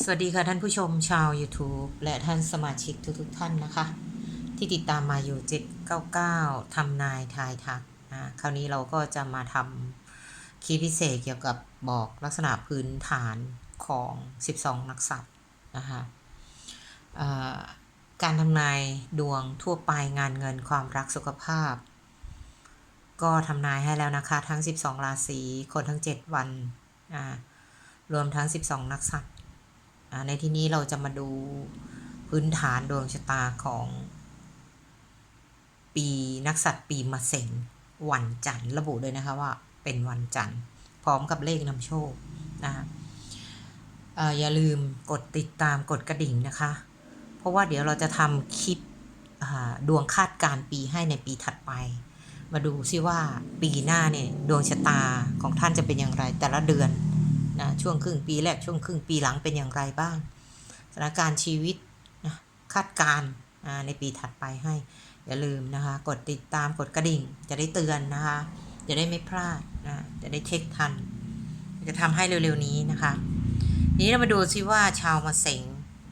สวัสดีค่ะท่านผู้ชมชาว YouTube และท่านสมาชิกทุกๆทท่านนะคะ ที่ติดตามมาอยู่799ทำนายทายทักนะคราวนี้เราก็จะมาทำคลิปพิเศษเกี่ยวกับบอกลักษณะพื้นฐานของ 12 นักษัตริย์นะคะการทำนายดวงทั่วไปงานเงินความรักสุขภาพ ก็ทำนายให้แล้วนะคะ ทั้ง 12 ราศีคนทั้ง 7 วันรวมทั้ง 12 นักษัตริย์ ในที่นี้เราจะมาดูพื้นฐานดวงชะตาของปีนักษัตริย์ปีมะเสงวันจันทร์ระบุเลยนะคะว่าเป็นวันจันทร์พร้อมกับเลขนำโชคนะคะอย่าลืมกดติดตามกดกระดิ่งนะคะ เพราะว่าเดี๋ยวเราจะทำคลิปดวงคาดการณ์ปีให้ในปีถัดไป มาดูซิว่าปีหน้าเนี่ยดวงชะตาของท่านจะเป็นอย่างไรแต่ละเดือน นะช่วงครึ่งปีแรกช่วงครึ่งปีหลังเป็นอย่างไรบ้างสถานการณ์ชีวิตนะคาดการณ์ในปีถัดไปให้ อย่าลืมนะคะ กดติดตามกดกระดิ่ง จะได้เตือนนะคะ จะได้ไม่พลาดนะจะได้เช็คทัน จะทำให้เร็วๆนี้นะคะนี้เรามาดูซิว่าชาวมาเสง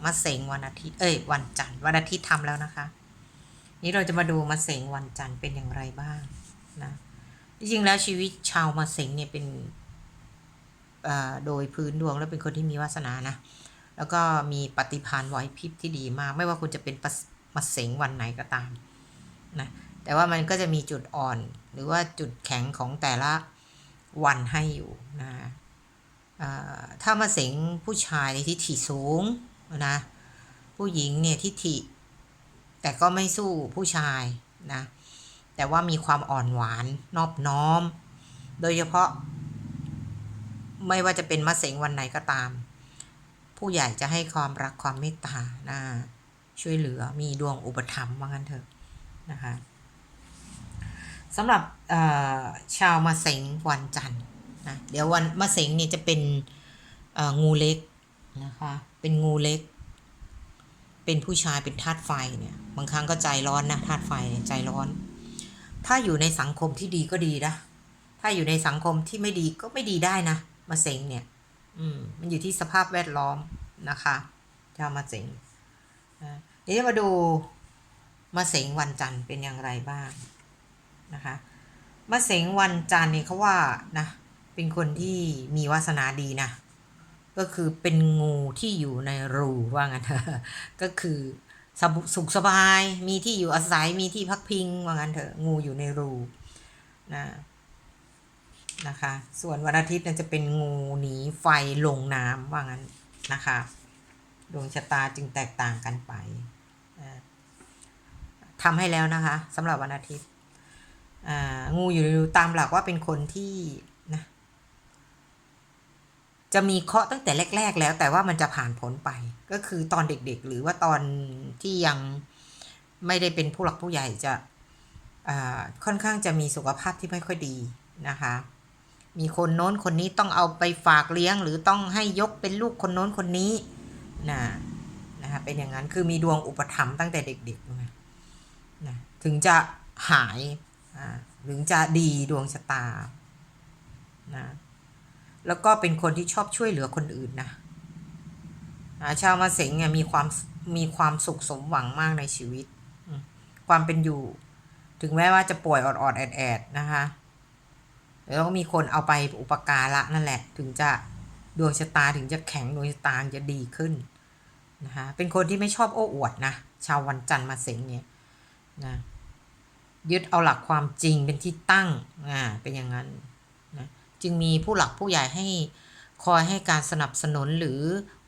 มาเสงวันอาทิตย์เอ้ยวันจันทร์วันอาทิตย์ทำแล้วนะคะ นี้เราจะมาดูมาเสงวันจันทร์เป็นอย่างไรบ้างนะจริงๆแล้วชีวิตชาวมาเสงเนี่ยเป็น โดยพื้นดวงแล้วเป็นคนที่มีวาสนานะ แล้วก็มีปฏิภาณไหวพริบที่ดีมาก ไม่ว่าคุณจะเป็นมาเสงวันไหนก็ตามนะแต่ว่ามันก็จะมีจุดอ่อน หรือว่าจุดแข็งของแต่ละวันให้อยู่นะถ้ามาเสงผู้ชายในทิฐิสูงนะผู้หญิงเนี่ยทิฐิ แต่ก็ไม่สู้ผู้ชายนะแต่ว่ามีความอ่อนหวานนอบน้อม โดยเฉพาะ ไม่ว่าจะเป็นมะเสงวันไหนก็ตาม ผู้ใหญ่จะให้ความรักความเมตตานะช่วยเหลือมีดวงอุปถัมภ์ว่างั้นเถอะนะคะสำหรับชาวมะเสงวันจันทร์นะเดี๋ยววันมะเสงเนี่ยจะเป็นงูเล็กนะคะเป็นงูเล็ก เป็นผู้ชายเป็นธาตุไฟเนี่ยบางครั้งก็ใจร้อนนะธาตุไฟใจร้อน ถ้าอยู่ในสังคมที่ดีก็ดีนะถ้าอยู่ในสังคมที่ไม่ดีก็ไม่ดีได้นะ มะเสงเนี่ย อืม มันอยู่ที่สภาพแวดล้อมนะคะชามะเสงนะเดี๋ยวมาดูมะเสงวันจันทร์เป็นอย่างไรบ้างนะคะมะเสงวันจันทร์เนี่ยเขาว่านะ เป็นคนที่มีวาสนาดีนะ ก็คือเป็นงูที่อยู่ในรูว่างั้นเถอะก็คือส,สุขสบาย มีที่อยู่อาศัย มีที่พักพิงว่างั้นเถอะ งูอยู่ในรูนะ นะคะ ส่วนวันอาทิตย์จะเป็นงูหนีไฟลงน้ำว่างั้นนะคะดวงชะตาจึงแตกต่างกันไปทำให้แล้วนะคะสำหรับวันอาทิตย์งูอยู่ตามหลักว่าเป็นคนที่นะจะมีเคาะตั้งแต่แรก ๆ แล้ว แต่ว่ามันจะผ่านผลไป ก็คือตอนเด็กๆ หรือว่าตอนที่ยังไม่ได้เป็นผู้หลักผู้ใหญ่จะค่อนข้างจะมีสุขภาพที่ไม่ค่อยดีนะคะ มีคนโน้นคนนี้ต้องเอาไปฝากเลี้ยง หรือต้องให้ยกเป็นลูกคนโน้นคนนี้นะนะคะเป็นอย่างนั้นคือมีดวงอุปถัมภ์ตั้งแต่เด็กๆนะนะถึงจะหายถึงจะดีดวงชะตานะแล้วก็เป็นคนที่ชอบช่วยเหลือคนอื่นนะอ่าชาวมาเสงเนี่ยมีความมีความสุขสมหวังมากในชีวิต ความเป็นอยู่ ถึงแม้ว่าจะป่วยออดๆแอดๆนะคะ แล้วก็มีคนเอาไปอุปการะนั่นแหละ ถึงจะดวงชะตาถึงจะแข็งดวงชะตาจะดีขึ้นนะคะเป็นคนที่ไม่ชอบโอ้อวดนะชาววันจันทร์มาเสงเนี่ยนะยึดเอาหลักความจริงเป็นที่ตั้งอ่าเป็นอย่างนั้นนะจึงมีผู้หลักผู้ใหญ่ให้คอยให้การสนับสนุนหรือ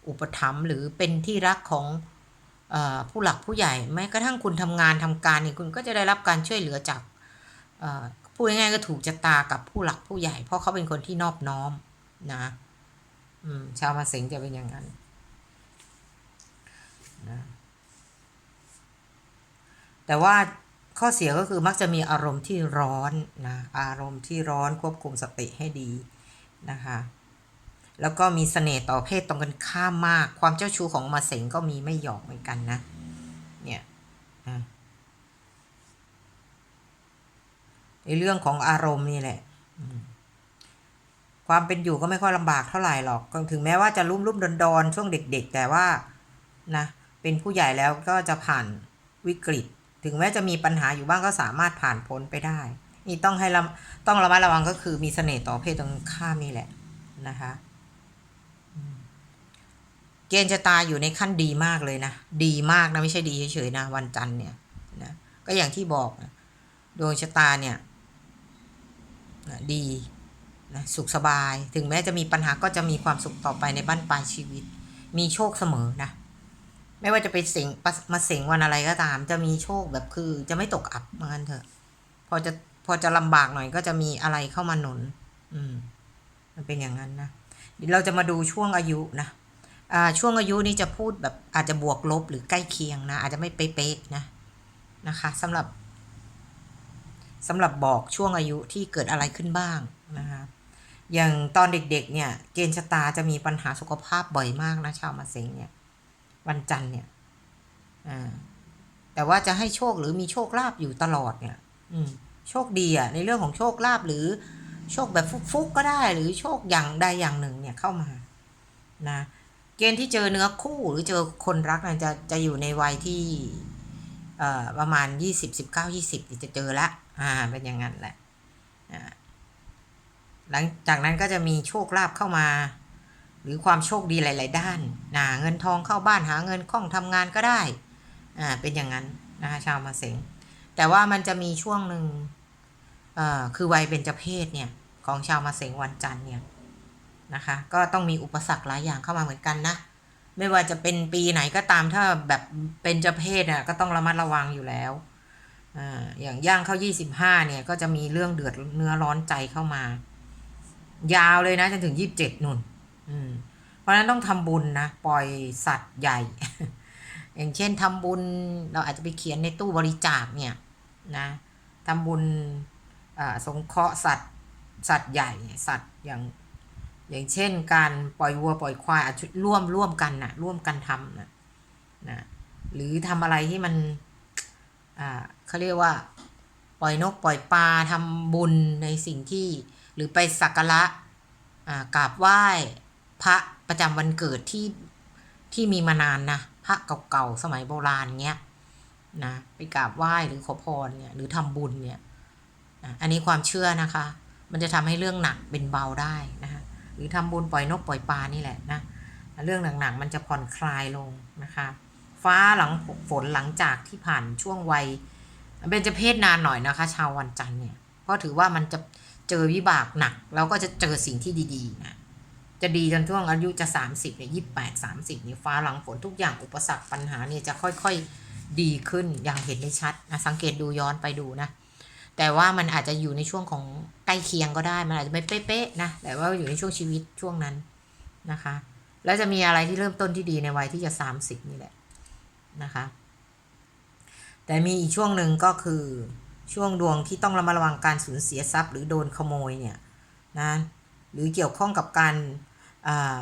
อุปถัมภ์หรือเป็นที่รักของอผู้หลักผู้ใหญ่แม้กระทั่งคุณทำงานทำการเนี่ยคุณก็จะได้รับการช่วยเหลือจากอ พูดง่ายๆก็ถูกชะตากับผู้หลักผู้ใหญ่ เพราะเขาเป็นคนที่นอบน้อมนะอืมชาวมาเสงจะเป็นอย่างนั้นนะแต่ว่าข้อเสียก็คือมักจะมีอารมณ์ที่ร้อนนะอารมณ์ที่ร้อนควบคุมสติให้ดีนะคะแล้วก็มีเสน่ห์ต่อเพศตรงกันข้ามมาก ความเจ้าชู้ของมาเสงก็มีไม่หยอกเหมือนกันนะ เนี่ยอะ ในเรื่องของอารมณ์นี่แหละความเป็นอยู่ก็ไม่ค่อยลำบากเท่าไหร่หรอกถึงแม้ว่าจะรุ่มรุ่มดอนดอนๆช่วงเด็ก ๆ แต่ว่านะเป็นผู้ใหญ่แล้วก็จะผ่านวิกฤต ถึงแม้จะมีปัญหาอยู่บ้างก็สามารถผ่านพ้นไปได้ นี่ต้องให้ระต้องระมัดระวังก็คือมีเสน่ห์ต่อเพศตรงข้ามนี่แหละนะคะเกณฑ์ชะตาอยู่ในขั้นดีมากเลยนะ ดีมากนะไม่ใช่ดีเฉยๆนะ วันจันทร์เนี่ยนะก็อย่างที่บอกนะดวงชะตาเนี่ย ดีนะสุขสบาย ถึงแม้จะมีปัญหาก็จะมีความสุขต่อไปในบ้านปลายชีวิต มีโชคเสมอนะ ไม่ว่าจะไปเสงมาเสงวันอะไรก็ตาม จะมีโชคแบบคือ จะไม่ตกอับเหมือนกันเถอะ พอจะพอจะลำบากหน่อยก็จะมีอะไรเข้ามาหนุน อืม มันเป็นอย่างนั้นนะเราจะมาดูช่วงอายุนะอ่าช่วงอายุนี่จะพูดแบบอาจจะบวกลบหรือใกล้เคียงนะอาจจะไม่เป๊ะๆนะนะคะสำหรับ สำหรับบอกช่วงอายุที่เกิดอะไรขึ้นบ้างนะคะอย่างตอนเด็กๆเนี่ยเกณฑ์ชะตาจะมีปัญหาสุขภาพบ่อยมากนะชาวมาเซ็งเนี่ยวันจันทร์เนี่ยอ่าแต่ว่าจะให้โชคหรือมีโชคลาภอยู่ตลอดเนี่ย อืมโชคดีอะในเรื่องของโชคลาภหรือโชคแบบฟุกๆก็ได้ หรือโชคอย่างใดอย่างหนึ่งเนี่ยเข้ามานะเกณฑ์ที่เจอเนื้อคู่หรือเจอคนรักเนี่ยจะจะอยู่ในวัยที่เอ่อประมาณยี่สิบสิบเก้ายี่สิบจะเจอละ อ่าเป็นอย่างนั้นแหละอ่าหลังจากนั้นก็จะมีโชคลาภเข้ามา หรือความโชคดีหลาย ๆ ด้านนะเงินทองเข้าบ้านหาเงินคล่องทำงานก็ได้อ่าเป็นอย่างนั้นนะคะชาวมาเสงแต่ว่ามันจะมีช่วงหนึ่งเอ่อคือวัยเบญจเพศเนี่ยของชาวมาเสงวันจันทร์เนี่ยนะคะก็ต้องมีอุปสรรคหลายอย่างเข้ามาเหมือนกันนะไม่ว่าจะเป็นปีไหนก็ตามถ้าแบบเป็นเจเพศอะก็ต้องระมัดระวังอยู่แล้ว อย่างย่างเข้ายี่สิบห้าเนี่ยก็จะมีเรื่องเดือดเนื้อร้อนใจเข้ามา ยาวเลยนะจนถึงยี่สิบเจ็ดนุ่น อืม เพราะนั้นต้องทำบุญนะ ปล่อยสัตว์ใหญ่ อย่างเช่นทำบุญเราอาจจะไปเขียนในตู้บริจาคเนี่ย นะทำบุญสงเคราะห์สัตว์สัตว์ใหญ่สัตว์อย่างอย่างเช่นการปล่อยวัวปล่อยควายอาจจะร่วมร่วมกันนะร่วมกันทำนะนะหรือทำอะไรที่มัน อ่าเขาเรียกว่า ปล่อยนกปล่อยปลาทำบุญในสิ่งที่ หรือไปสักการะอ่ากราบไหว้พระประจำวันเกิดที่ที่มีมานานนะพระเก่าๆสมัยโบราณเงี้ยนะไปกราบไหว้หรือขอพรเนี่ยหรือทำบุญเนี่ยอันนี้ความเชื่อนะคะ มันจะทำให้เรื่องหนักเป็นเบาได้นะคะหรือทำบุญปล่อยนกปล่อยปลานี่แหละนะเรื่องหนักๆมันจะผ่อนคลายลงนะคะ ฟ้าหลังฝนหลังจากที่ผ่านช่วงวัยเป็นจะเพศนานหน่อยนะคะ ชาววันจันทร์เนี่ยเพราะถือว่ามันจะเจอวิบากหนัก แล้วก็จะเจอสิ่งที่ดีๆนะจะดีจนช่วงอายุจะ 30เนี่ยยี่แปดสามสิบเนี่ยฟ้าหลังฝนทุกอย่างอุปสรรคปัญหาเนี่ยจะค่อยๆดีขึ้นอย่างเห็นได้ชัดนะสังเกตดูย้อนไปดูนะ แต่ว่ามันอาจจะอยู่ในช่วงของใกล้เคียงก็ได้ มันอาจจะไม่เป๊ะๆนะแต่ว่าอยู่ในช่วงชีวิตช่วงนั้นนะคะ แล้วจะมีอะไรที่เริ่มต้นที่ดีในวัยที่จะสามสิบนี่แหละ นะคะ แต่มีอีกช่วงหนึ่งก็คือช่วงดวงที่ต้องระมัดระวังการสูญเสียทรัพย์ หรือโดนขโมยเนี่ยนะหรือเกี่ยวข้องกับการ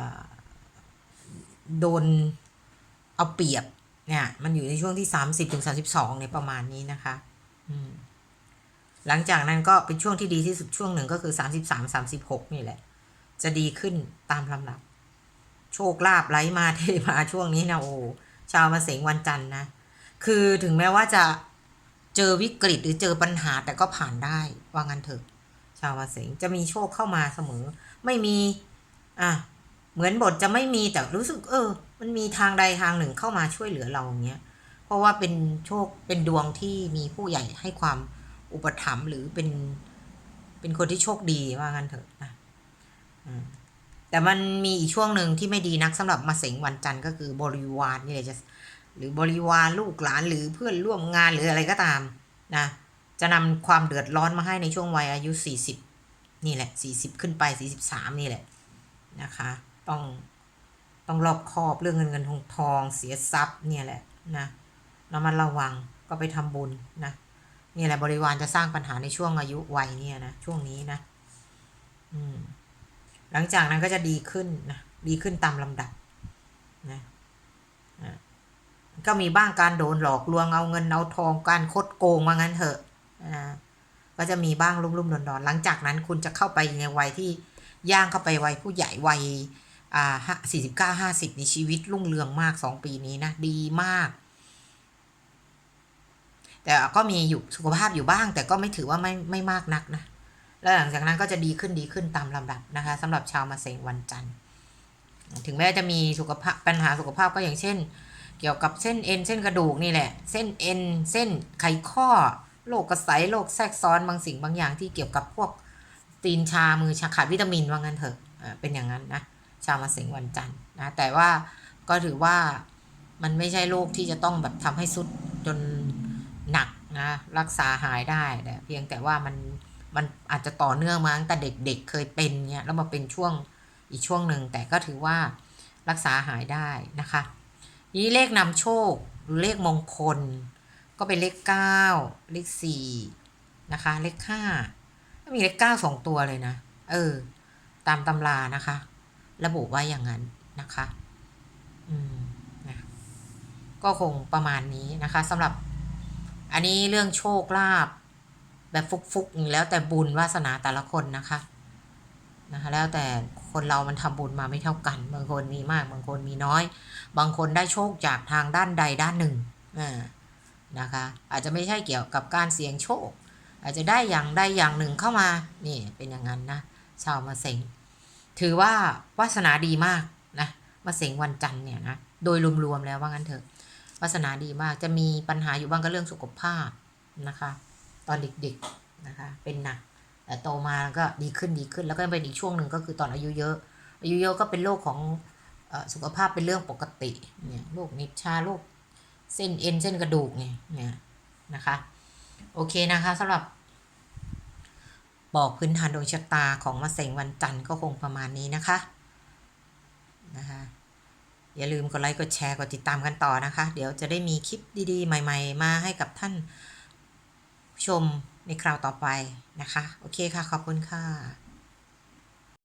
าโดนเอาเปรียบเนี่ยมันอยู่ในช่วงที่ 30ถึง32เนี่ยประมาณนี้นะคะหลังจากนั้นก็เป็นช่วงที่ดีที่สุดช่วงหนึ่งก็คือสามสิบสามสามสิบหกนี่แหละ จะดีขึ้นตามลำดับ โชคลาภไหลมาเทมาช่วงนี้นะโอ้ ชาวมาเสงวันจันทร์นะ คือถึงแม้ว่าจะเจอวิกฤตหรือเจอปัญหาแต่ก็ผ่านได้ว่างั้นเถอะ ชาวมาเสงจะมีโชคเข้ามาเสมอ ไม่มี อะเหมือนบทจะไม่มีแต่รู้สึก เออ มันมีทางใดทางหนึ่งเข้ามาช่วยเหลือเราอย่างเงี้ยเพราะว่าเป็นโชคเป็นดวงที่มีผู้ใหญ่ให้ความอุปถัมภ์หรือเป็นเป็นคนที่โชคดีว่างั้นเถอะนะอืม แต่มันมีอีกช่วงหนึ่งที่ไม่ดีนักสำหรับมาเสงวันจันทร์ก็คือบริวารนี่แหละจะหรือบริวารลูกหลานหรือเพื่อนร่วมงานหรืออะไรก็ตามนะจะนำความเดือดร้อนมาให้ในช่วงวัยอายุสี่สิบนี่แหละสี่สิบขึ้นไปสี่สิบสามนี่แหละนะคะ ต้องต้องรอบคอบเรื่องเงินเงินทองทองเสียทรัพย์เนี่ยแหละนะระมัดระวังก็ไปทำบุญนะนี่แหละบริวารจะสร้างปัญหาในช่วงอายุวัยเนี่ยนะช่วงนี้นะ อืม หลังจากนั้นก็จะดีขึ้นนะดีขึ้นตามลำดับนะอะก็มีบ้างการโดนหลอกลวงเอาเงินเอาทองการคดโกงว่างั้นเถอะอ่าก็จะมีบ้างรุ่มๆดอนๆหลังจากนั้นคุณจะเข้าไปในวัยที่ย่างเข้าไปวัยผู้ใหญ่วัยอ่าสี่สิบเก้าห้าสิบในชีวิตรุ่งเรืองมากสองปีนี้นะดีมาก แต่ก็มีอยู่สุขภาพอยู่บ้าง แต่ก็ไม่ถือว่าไม่ไม่มากนักนะ แล้วหลังจากนั้นก็จะดีขึ้นดีขึ้นตามลำดับนะคะสำหรับชาวมาเสงวันจันทร์ ถึงแม้จะมีสุขภาพปัญหาสุขภาพก็อย่างเช่น เกี่ยวกับเส้นเอ็นเส้นกระดูกนี่แหละ เส้นเอ็นเส้นไขข้อโรคกระสายโรคแทรกซ้อนบางสิ่งบางอย่างที่เกี่ยวกับพวกตีนชามือชาขาดวิตามินว่างั้นเถอะเป็นอย่างนั้นนะชาวมาเสงวันจันทร์นะแต่ว่าก็ถือว่ามันไม่ใช่โรคที่จะต้องแบบทำให้สุดจนหนักนะรักษาหายได้แต่เพียงแต่ว่ามัน มันอาจจะต่อเนื่องมาตั้งแต่เด็กๆเคยเป็นเนี่ยแล้วมาเป็นช่วงอีกช่วงหนึ่งแต่ก็ถือว่ารักษาหายได้นะคะนี้เลขนำโชคหรือเลขมงคล ก็เป็นเลขเก้าเลขสี่นะคะ เลขห้ามีเลขเก้าสองตัวเลยนะ เออ ตามตำรานะคะ ระบุไว้อย่างนั้นนะคะอืมนะก็คงประมาณนี้นะคะสำหรับอันนี้เรื่องโชคลาภ แบบฟุกๆแล้วแต่บุญวาสนาแต่ละคนนะคะนะคะแล้วแต่คนเรามันทำบุญมาไม่เท่ากัน บางคนมีมาก บางคนมีน้อย บางคนได้โชคจากทางด้านใดด้านหนึ่งอ่านะคะ อาจจะไม่ใช่เกี่ยวกับการเสี่ยงโชค อาจจะได้อย่างใดอย่างหนึ่งเข้ามา นี่เป็นอย่างนั้นนะ ชาวมาเซ็งถือว่าวาสนาดีมากนะมาเสงวันจันทร์เนี่ยนะ โดยรวมๆแล้วว่างั้นเถอะ วาสนาดีมาก จะมีปัญหาอยู่บ้างก็เรื่องสุขภาพนะคะ อนเด็กๆนะคะ เป็นหนัก แต่โตมาก็ดีขึ้นดีขึ้น แล้วก็เป็นอีกช่วงหนึ่งก็คือตอนอายุเยอะ อายุเยอะก็เป็นโรคของอสุขภาพเป็นเรื่องปกติ เนี่ยโรคนิชาโรคเส้นเอ็นเส้นกระดูกเนี่ยเนี่ยนะคะ โอเคนะคะสำหรับบอกพื้นฐานดวงชะตาของมะเสงวันจันทร์ก็คงประมาณนี้นะคะนะคะอย่าลืมกดไลค์กดแชร์กดติดตามกันต่อนะคะ เดี๋ยวจะได้มีคลิปดีๆ ใหม่ ๆ มาให้กับท่าน ชมในคราวต่อไปนะคะ โอเคค่ะ ขอบคุณค่ะ